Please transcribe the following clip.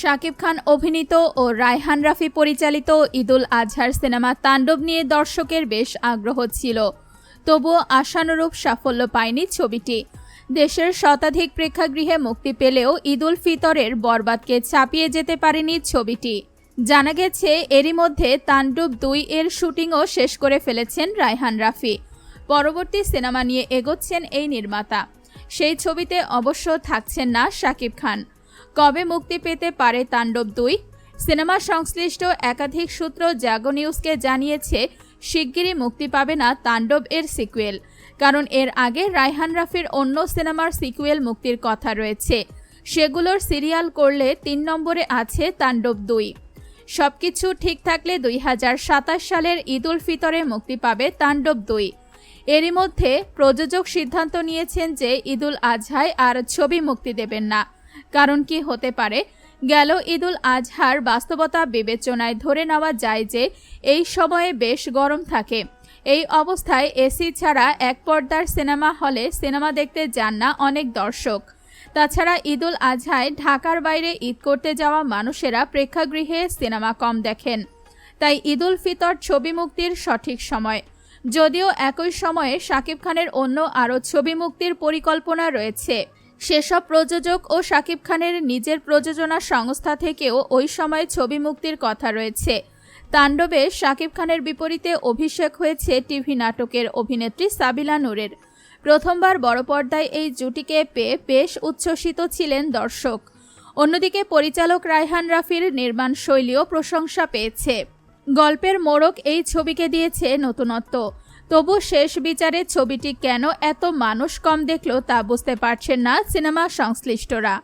শাকিব খান অভিনীত ও রায়হান রাফি পরিচালিত ঈদুল আজহার সিনেমা তাণ্ডব নিয়ে দর্শকের বেশ আগ্রহ ছিল। তবুও আশানুরূপ সাফল্য পায়নি ছবিটি। দেশের শতাধিক প্রেক্ষাগৃহে মুক্তি পেলেও ঈদুল ফিতরের বরবাদকে ছাপিয়ে যেতে পারেনি ছবিটি। জানা গেছে, এরই মধ্যে তাণ্ডব দুই এর শুটিংও শেষ করে ফেলেছেন রায়হান রাফি। পরবর্তী সিনেমা নিয়ে এগোচ্ছেন এই নির্মাতা। সেই ছবিতে অবশ্য থাকছেন না শাকিব খান। কবে মুক্তি পেতে পারে তাণ্ডব দুই? সিনেমা সংশ্লিষ্ট একাধিক সূত্র জাগো নিউজকে জানিয়েছে, শিগগিরই মুক্তি পাবে না তাণ্ডব এর সিকুয়েল। কারণ এর আগে রায়হান রাফির অন্য সিনেমার সিকুয়েল মুক্তির কথা রয়েছে। সেগুলোর সিরিয়াল করলে তিন নম্বরে আছে তাণ্ডব দুই। সবকিছু ঠিক থাকলে দুই হাজার সাতাশ সালের ঈদুল ফিতরে মুক্তি পাবে তাণ্ডব দুই। এরই মধ্যে প্রযোজক সিদ্ধান্ত নিয়েছেন যে ঈদুল আজহায় আর ছবি মুক্তি দেবেন না। কারণ কি হতে পারে? গেল ঈদুল আজহার বাস্তবতা বিবেচনায় ধরে নেওয়া যায় যে, এই সময়ে বেশ গরম থাকে। এই অবস্থায় এসি ছাড়া এক পর্দার সিনেমা হলে সিনেমা দেখতে যান না অনেক দর্শক। তাছাড়া ঈদুল আজহায় ঢাকার বাইরে ঈদ করতে যাওয়া মানুষেরা প্রেক্ষাগৃহে সিনেমা কম দেখেন। তাই ঈদুল ফিতর ছবি মুক্তির সঠিক সময়। যদিও একই সময়ে শাকিব খানের অন্য আরও ছবি মুক্তির পরিকল্পনা রয়েছে। সেসব প্রযোজক ও শাকিব খানের নিজের প্রযোজনা সংস্থা থেকেও ওই সময় ছবি মুক্তির কথা রয়েছে। তাণ্ডবে শাকিব খানের বিপরীতে অভিষেক হয়েছে টিভি নাটকের অভিনেত্রী সাবিলা নূরের। প্রথমবার বড় পর্দায় এই জুটিকে পেয়ে বেশ উচ্ছ্বসিত ছিলেন দর্শক। অন্যদিকে পরিচালক রায়হান রাফির নির্মাণ শৈলীও প্রশংসা পেয়েছে। গল্পের মোড়ক এই ছবিকে দিয়েছে নতুনত্ব। তবু শেষ বিচারে ছবিটি কেন এত মানুষ কম দেখল তা বুঝতে পারছেন না সিনেমা সংশ্লিষ্টরা।